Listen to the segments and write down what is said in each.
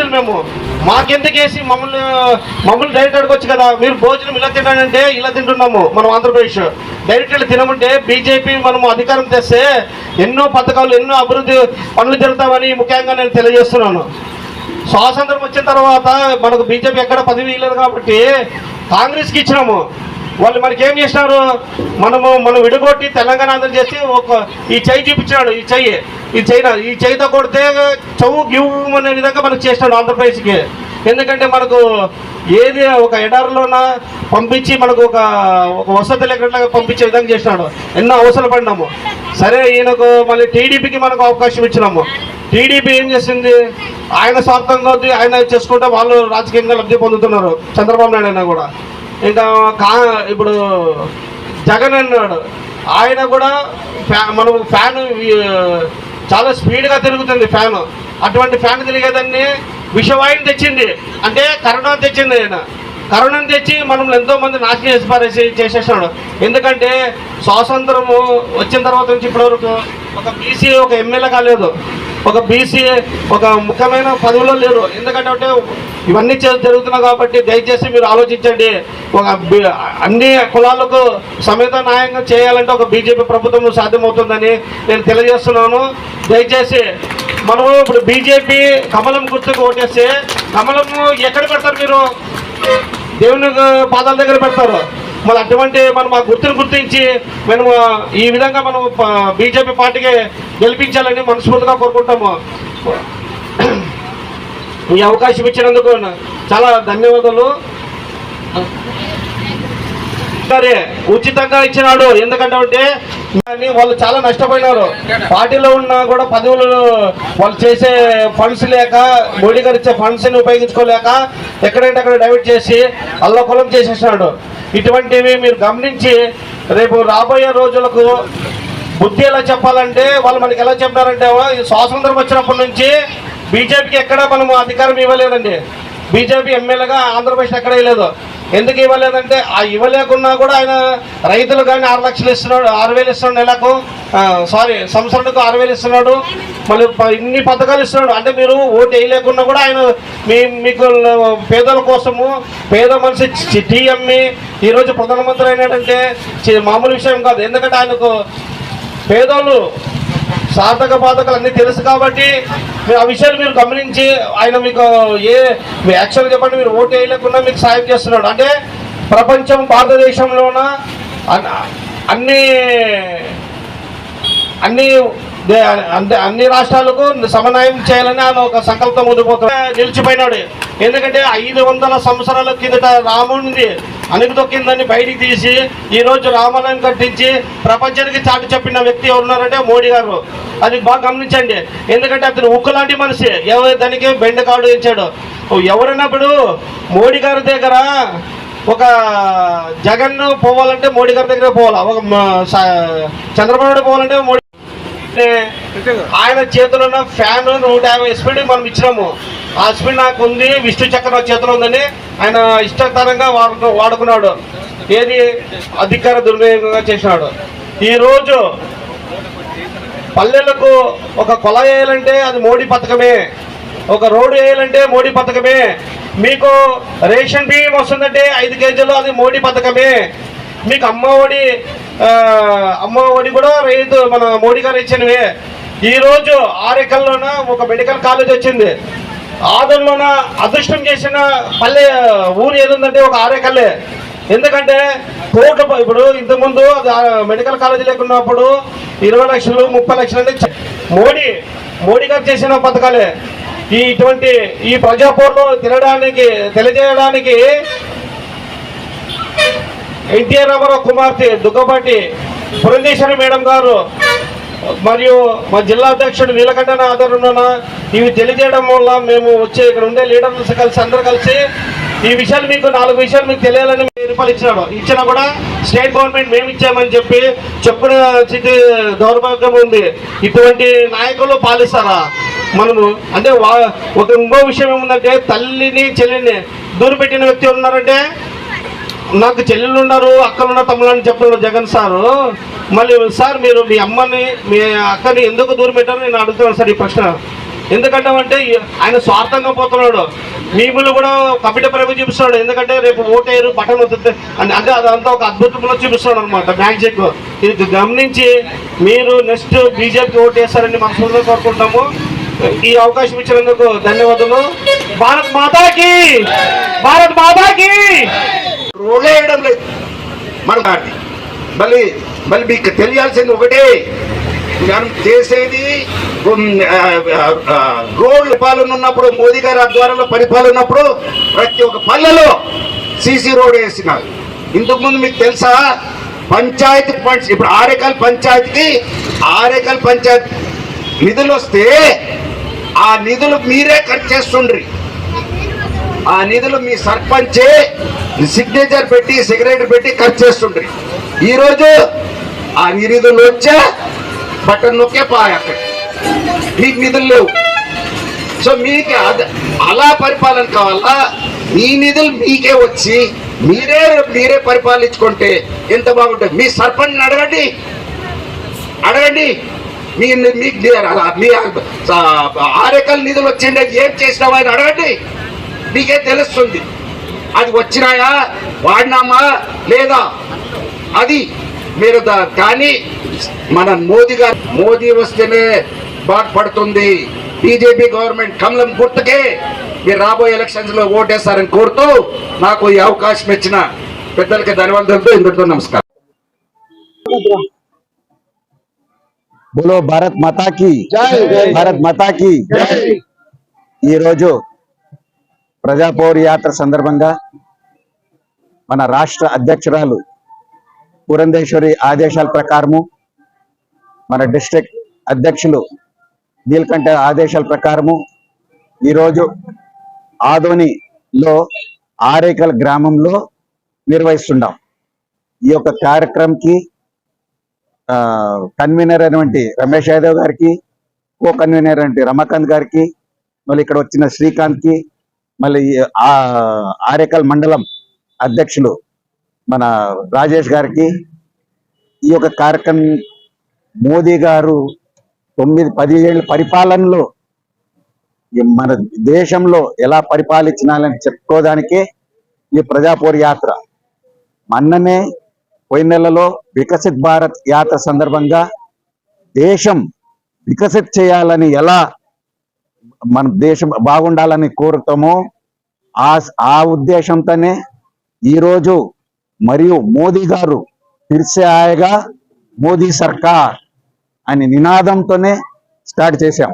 మనుషులు మేము. మాకెందుకేసి మమ్మల్ని మమ్మల్ని డైరెక్ట్ అడగొచ్చు కదా? మీరు భోజనం ఇలా తింటానంటే ఇలా తింటున్నాము మనం ఆంధ్రప్రదేశ్. డైరెక్ట్ ఇలా తినమంటే బీజేపీ మనము అధికారం తెస్తే ఎన్నో పథకాలు ఎన్నో అభివృద్ధి పనులు జరుగుతామని ముఖ్యంగా నేను తెలియజేస్తున్నాను. స్వాతంత్రం వచ్చిన తర్వాత మనకు బీజేపీ ఎక్కడ పదవి ఇవ్వలేదు కాబట్టి కాంగ్రెస్కి ఇచ్చినాము. వాళ్ళు మనకి ఏం చేసినారు? మనము మనం విడగొట్టి తెలంగాణ ఆంధ్ర చేసి ఒక ఈ చెయ్యి చూపించాడు ఈ చెయ్యి. ఈ చైనా ఈ చేయితో కొడితే చౌ గివ్ అనే విధంగా మనకు చేసినాడు ఆంధ్రప్రదేశ్కి. ఎందుకంటే మనకు ఏది ఒక ఎడారిలోన పంపించి మనకు ఒక ఒక వసతి లేకుండా పంపించే విధంగా చేసినాడు ఎన్నో అవసరం పడినాము సరే ఈయనకు మళ్ళీ టీడీపీకి మనకు అవకాశం ఇచ్చినాము. టీడీపీ ఏం చేసింది? ఆయన స్వార్థం ఉంది ఆయన చేసుకుంటే వాళ్ళు రాజకీయంగా లబ్ధి పొందుతున్నారు. చంద్రబాబు నాయుడు అయినా కూడా. ఇంకా కా ఇప్పుడు జగన్ అన్నాడు. ఆయన కూడా ఫ్యా మనం ఫ్యాన్ చాలా స్పీడ్గా తిరుగుతుంది ఫ్యాన్. అటువంటి ఫ్యాన్ తిరిగేదాన్ని విషవాయుని తెచ్చింది. అంటే కరోనా తెచ్చింది ఆయన. కరోనాను తెచ్చి మనం ఎంతో మంది నాశనం చేసి పారేసి చేసేసాడు. ఎందుకంటే స్వాతంత్రము వచ్చిన తర్వాత నుంచి ఇప్పటివరకు ఒక బీసీ ఒక ఎమ్మెల్యే కాలేదు. ఒక బీసీ ఒక ముఖ్యమైన పదవిలో లేరు. ఎందుకంటే ఇవన్నీ చే- జరుగుతున్నాయి కాబట్టి దయచేసి మీరు ఆలోచించండి. ఒక అన్ని కులాలకు సమేత న్యాయంగా చేయాలంటే ఒక బీజేపీ ప్రభుత్వం సాధ్యమవుతుందని నేను తెలియజేస్తున్నాను. దయచేసి మనము ఇప్పుడు బీజేపీ కమలం గుర్తుకు ఓటేస్తే కమలము ఎక్కడ పెడతారు మీరు? దేవుని పాదాల దగ్గర పెడతారు. మరి అటువంటి మనం ఆ గుర్తును గుర్తించి మేము ఈ విధంగా మనం బీజేపీ పార్టీకి గెలిపించాలని మనస్ఫూర్తిగా కోరుకుంటాము. ఈ అవకాశం ఇచ్చినందుకు చాలా ధన్యవాదాలు. సరే ఉచితంగా ఇచ్చినాడు. ఎందుకంటే వాళ్ళు చాలా నష్టపోయినారు. పార్టీలో ఉన్నా కూడా పదవులు వాళ్ళు చేసే ఫండ్స్ లేక మోడీ గారు ఇచ్చే ఫండ్స్ని ఉపయోగించుకోలేక ఎక్కడంటే అక్కడ డైవర్ట్ చేసి అల్లకొలం చేసేసినాడు. ఇటువంటివి మీరు గమనించి రేపు రాబోయే రోజులకు బుద్ధి ఎలా చెప్పాలంటే వాళ్ళు మనకి ఎలా చెప్పారంటే స్వాతంత్రం వచ్చినప్పటి నుంచి బీజేపీకి ఎక్కడ మనము అధికారం ఇవ్వలేదండి. బీజేపీ ఎమ్మెల్యేగా ఆంధ్రప్రదేశ్ ఎక్కడ ఇవ్వలేదు. ఎందుకు ఇవ్వలేదంటే ఆ ఇవ్వలేకున్నా కూడా ఆయన రైతులు కానీ ఆరు లక్షలు ఇస్తున్నాడు ఆరు వేలు ఇస్తున్నాడు నెలకు. సారీ సంవత్సరానికి ఆరు వేలు ఇస్తున్నాడు. మళ్ళీ ఇన్ని పథకాలు ఇస్తున్నాడు. అంటే మీరు ఓటు వేయలేకున్నా కూడా ఆయన మీ మీకు పేదల కోసము పేద మనిషి టీ అమ్మి ఈరోజు ప్రధానమంత్రి అయినాడంటే మామూలు విషయం కాదు. ఎందుకంటే ఆయనకు పేదోళ్ళు సార్థక బాధకాలు అన్నీ తెలుసు కాబట్టి మీరు ఆ విషయాలు మీరు గమనించి ఆయన మీకు ఏ మీ యాక్షన్ చెప్పండి మీరు ఓటు వేయలేకుండా మీకు సాయం చేస్తున్నాడు. అంటే ప్రపంచం భారతదేశంలోన అన్ని అన్ని అంటే అన్ని రాష్ట్రాలకు సమన్వయం చేయాలని ఆయన ఒక సంకల్పం ఉండిపోతున్నాడు నిలిచిపోయినాడు. ఎందుకంటే ఐదు వందల సంవత్సరాల కిందట రాముడిని అణుగు తొక్కిందని బయటికి తీసి ఈ రోజు రామాలయం కట్టించి ప్రపంచానికి చాటు చెప్పిన వ్యక్తి ఎవరున్నారంటే మోడీ గారు. అది బాగా గమనించండి. ఎందుకంటే అతను ఉక్కు లాంటి మనిషి. ఎవరు దానికి బెండకాడు ఇచ్చాడు ఎవరైనప్పుడు మోడీ గారి దగ్గర ఒక జగన్ పోవాలంటే మోడీ గారి దగ్గర పోవాలా? ఒక చంద్రబాబు పోవాలంటే మోడీ ఆయన చేతిలో ఉన్న ఫ్యాన్ నూట యాభై స్పీడ్ మనం ఇచ్చినాము. ఆ స్పీడ్ నాకు ఉంది విష్ణు చక్ర చేతిలో ఉందని ఆయన ఇష్టతరంగా వాడుకు వాడుకున్నాడు. ఏది అధికార దుర్వినియోగంగా చేసినాడు. ఈరోజు పల్లెలకు ఒక కొల వేయాలంటే అది మోడీ పథకమే. ఒక రోడ్డు వేయాలంటే మోడీ పథకమే. మీకు రేషన్ బియ్యం వస్తుందంటే ఐదు కేజీలు అది మోడీ పథకమే. మీకు అమ్మ ఒడి అమ్మ ఒడి కూడా రైతు మన మోడీ గారు ఇచ్చినవి. ఈరోజు ఆరేకల్లోన ఒక మెడికల్ కాలేజ్ వచ్చింది. ఆదంలోన అదృష్టం చేసిన పల్లె ఊరు ఏదుందంటే ఒక ఆరేకల్లే. ఎందుకంటే కోట్ల ఇప్పుడు ఇంతకుముందు మెడికల్ కాలేజ్ లేకున్నప్పుడు ఇరవై లక్షలు ముప్పై లక్షలు అంటే మోడీ మోడీ గారు చేసిన పథకాలే. ఈ ఇటువంటి ఈ ప్రజాపోర్లో తినడానికి తెలియజేయడానికి ఎన్టీఆర్ రామారావు కుమార్తె దుగ్గపాటి పురంధేశ్వరి మేడం గారు మరియు మా జిల్లా అధ్యక్షుడు నీలకంఠన ఆధారంలోన ఇవి తెలియజేయడం వల్ల మేము వచ్చే ఇక్కడ ఉండే లీడర్స్ కలిసి అందరూ కలిసి ఈ విషయాలు మీకు నాలుగు విషయాలు మీకు తెలియాలని వెయ్యి రూపాయలు ఇచ్చినాడు. ఇచ్చినా కూడా స్టేట్ గవర్నమెంట్ మేము ఇచ్చామని చెప్పి చెప్పుకునే స్థితి దౌర్భాగ్యం ఉంది. ఇటువంటి నాయకులు పాలిస్తారా? మనము అంటే వా ఒక ఇంకో విషయం ఏముందంటే తల్లిని చెల్లిని దూరం పెట్టిన వ్యక్తి ఉన్నారంటే నాకు చెల్లెళ్ళు ఉన్నారు అక్కలున్న తమ్ముళ్ళు అని చెప్పిన జగన్ సారు. మళ్ళీ సార్ మీరు మీ అమ్మని మీ అక్కని ఎందుకు దూరం పెట్టారో నేను అడుగుతున్నాను సార్ ఈ ప్రశ్న. ఎందుకంటే అంటే ఆయన స్వార్థంగా పోతున్నాడు. మీములు కూడా కపిట పరంగా చూపిస్తున్నాడు. ఎందుకంటే రేపు ఓటేరు బటన్ వస్తుంది అని అంటే అదంతా ఒక అద్భుతంలో చూపిస్తున్నాడు అనమాట మ్యాజిక్ ఇది గమనించి మీరు నెక్స్ట్ బీజేపీ ఓటు వేస్తారని మనస్ఫూర్తిగా కోరుకుంటాము. ఈ అవకాశం ఇచ్చినందుకు ధన్యవాదము భారత్ మాతాకి! భారత్ మాతాకి! రోడ్లే వేయడం లేదు. మన మళ్ళీ మళ్ళీ మీకు తెలియాల్సింది ఒకటే. మనం చేసేది రోడ్లు పాలన ఉన్నప్పుడు మోదీ గారి ఆధ్వర్యంలో పరిపాలన ఉన్నప్పుడు ప్రతి ఒక్క పల్లెలో సీసీ రోడ్ వేసినారు. ఇంతకుముందు మీకు తెలుసా? పంచాయతీ ఫండ్స్ ఇప్పుడు ఆరేకల్ పంచాయతీకి ఆరేకల్ పంచాయతీ నిధులు వస్తే ఆ నిధులు మీరే ఖర్చు చేస్తుండ్రి. ఆ నిధులు మీ సర్పంచే సిగ్నేచర్ పెట్టి సిగరెట్ పెట్టి ఖర్చు చేస్తుండ్రి. ఈరోజు ఆ నిధులు వచ్చే బటన్ నొక్కే పాయ మీకు నిధులు లేవు. సో మీకు అలా పరిపాలన కావాలా? మీ నిధులు మీకే వచ్చి మీరే మీరే పరిపాలించుకుంటే ఎంత బాగుంటుంది? మీ సర్పంచ్ అడగండి. అడగండి. మీ మీకు మీ ఆరేకల్ నిధులు వచ్చిండే ఏం చేసినావు అని అడగండి. మీకే తెలుస్తుంది. అది వచ్చినాయా? వాడినామా? లేదా? అది మీరు కానీ మన మోదీ గారు మోదీ వస్తేనే బాగుపడుతుంది బీజేపీ గవర్నమెంట్ కమలం గుర్తుకే మీరు రాబోయే ఎలక్షన్స్లో ఓటేస్తారని కోరుతూ నాకు ఈ అవకాశం ఇచ్చిన పెద్దలకి ధన్యవాదాలతో ఇందుతో నమస్కారం. బోలో భారత్ మాతా కి భారత్ మాతా కి ఈ రోజు ప్రజాపౌర యాత్ర సందర్భంగా మన రాష్ట్ర అధ్యక్షురాలు పురంధేశ్వరి ఆదేశాల ప్రకారము మన డిస్ట్రిక్ట్ అధ్యక్షులు నీలకంఠ ఆదేశాల ప్రకారము ఈరోజు ఆదోనిలో ఆరేకల్ గ్రామంలో నిర్వహిస్తున్నాం ఈ యొక్క కార్యక్రమంకి కన్వీనర్ అయినటువంటి రమేష్ యాదవ్ గారికి కో కన్వీనర్ అయినటువంటి రమాకాంత్ గారికి మళ్ళీ ఇక్కడ వచ్చిన శ్రీకాంత్కి మళ్ళీ ఆరేకల్ మండలం అధ్యక్షులు మన రాజేష్ గారికి ఈ యొక్క కార్యక్రమం మోదీ గారు తొమ్మిది పది ఏళ్ళ పరిపాలనలో ఈ మన దేశంలో ఎలా పరిపాలించాలని చెప్పుకోవడానికే ఈ ప్రజాపూర్ యాత్ర. మొన్ననే పోయిన నెలలో వికసిత్ భారత్ యాత్ర సందర్భంగా దేశం వికసిత్ చేయాలని ఎలా మన దేశం బాగుండాలని కోరుతామో ఆ ఆ ఉద్దేశంతోనే ఈరోజు మరియు మోదీ గారు ఫిర్సే ఆయగా మోదీ సర్కార్ అని నినాదంతోనే స్టార్ట్ చేశాం.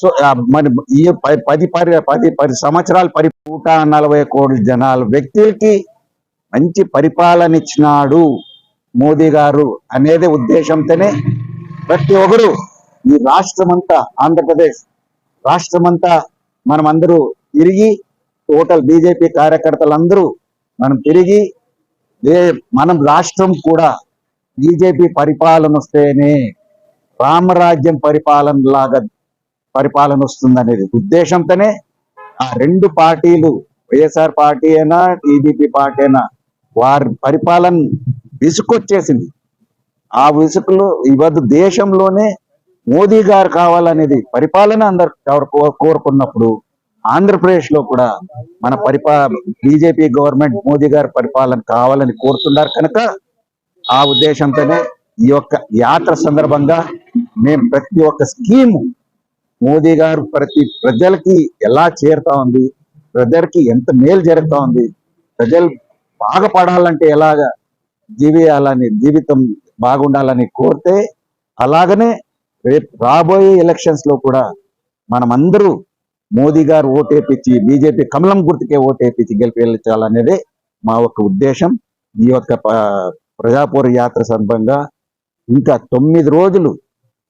సో మరి ఈ ప- పది పది పది సంవత్సరాలు పరి నూట నలభై కోటి జనాలు వ్యక్తులకి మంచి పరిపాలన ఇచ్చినాడు మోదీ గారు అనేది ఉద్దేశంతోనే ప్రతి ఒక్కరు ఈ రాష్ట్రమంతా ఆంధ్రప్రదేశ్ రాష్ట్రమంతా మనమందరూ తిరిగి టోటల్ బీజేపీ కార్యకర్తలందరూ మనం తిరిగి మనం రాష్ట్రం కూడా బీజేపీ పరిపాలన వస్తేనే రామరాజ్యం పరిపాలన లాగా పరిపాలన వస్తుంది అనేది ఉద్దేశంతోనే ఆ రెండు పార్టీలు వైఎస్ఆర్ పార్టీ అయినా టీడీపీ పార్టీ అయినా వారి పరిపాలన విసుకొచ్చేసింది. ఆ విసుకులో ఇవద్దు దేశంలోనే మోదీ గారు కావాలనేది పరిపాలన అందరు కోరుకున్నప్పుడు ఆంధ్రప్రదేశ్లో కూడా మన పరిపా బీజేపీ గవర్నమెంట్ మోదీ గారి పరిపాలన కావాలని కోరుతున్నారు కనుక ఆ ఉద్దేశంతోనే ఈ యొక్క యాత్ర సందర్భంగా మేము ప్రతి ఒక్క స్కీము మోదీ గారు ప్రతి ప్రజలకి ఎలా చేరుతా ఉంది ప్రజలకి ఎంత మేలు జరుగుతా ఉంది ప్రజలు బాగా పడాలంటే ఎలాగా జీవియాలని జీవితం బాగుండాలని కోరితే అలాగనే రేపు రాబోయే ఎలక్షన్స్లో కూడా మనమందరూ మోదీ గారు ఓటేపించి బీజేపీ కమలం గుర్తుకే ఓటేపించి గెలిపించాలనేదే మా యొక్క ఉద్దేశం. ఈ యొక్క ప్రజాపూర ప్రజాపూర్ యాత్ర సందర్భంగా ఇంకా తొమ్మిది రోజులు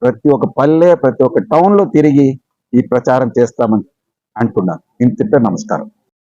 ప్రతి ఒక్క పల్లె ప్రతి ఒక్క టౌన్లో తిరిగి ఈ ప్రచారం చేస్తామని అంటున్నాను. ఇంత నమస్కారం.